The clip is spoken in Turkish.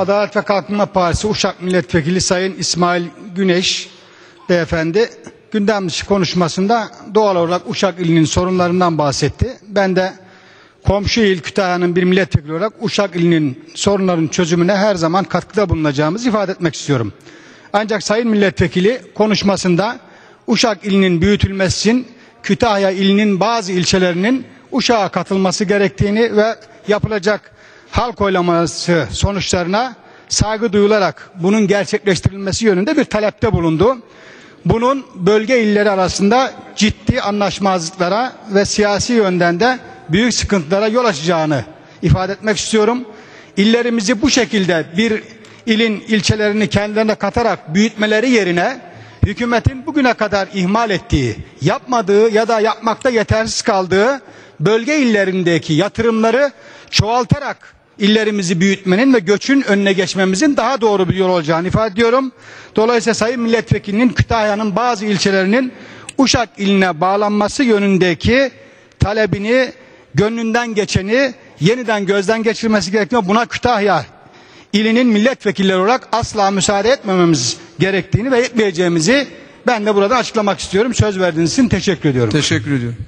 Adalet ve Kalkınma Partisi Uşak Milletvekili Sayın İsmail Güneş Beyefendi gündem dışı konuşmasında doğal olarak Uşak ilinin sorunlarından bahsetti. Ben de komşu il Kütahya'nın bir milletvekili olarak Uşak ilinin sorunların çözümüne her zaman katkıda bulunacağımızı ifade etmek istiyorum. Ancak Sayın Milletvekili konuşmasında Uşak ilinin büyütülmesi için Kütahya ilinin bazı ilçelerinin Uşak'a katılması gerektiğini ve yapılacak halk oylaması sonuçlarına saygı duyularak bunun gerçekleştirilmesi yönünde bir talepte bulundu. Bunun bölge illeri arasında ciddi anlaşmazlıklara ve siyasi yönden de büyük sıkıntılara yol açacağını ifade etmek istiyorum. İllerimizi bu şekilde bir ilin ilçelerini kendilerine katarak büyütmeleri yerine hükümetin bugüne kadar ihmal ettiği, yapmadığı ya da yapmakta yetersiz kaldığı bölge illerindeki yatırımları çoğaltarak illerimizi büyütmenin ve göçün önüne geçmemizin daha doğru bir yol olacağını ifade ediyorum. Dolayısıyla Sayın Milletvekilinin Kütahya'nın bazı ilçelerinin Uşak iline bağlanması yönündeki talebini, gönlünden geçeni yeniden gözden geçirmesi gerekiyor. Buna Kütahya ilinin milletvekilleri olarak asla müsaade etmememiz gerektiğini ve etmeyeceğimizi ben de burada açıklamak istiyorum. Söz verdiğiniz için teşekkür ediyorum. Teşekkür ediyorum.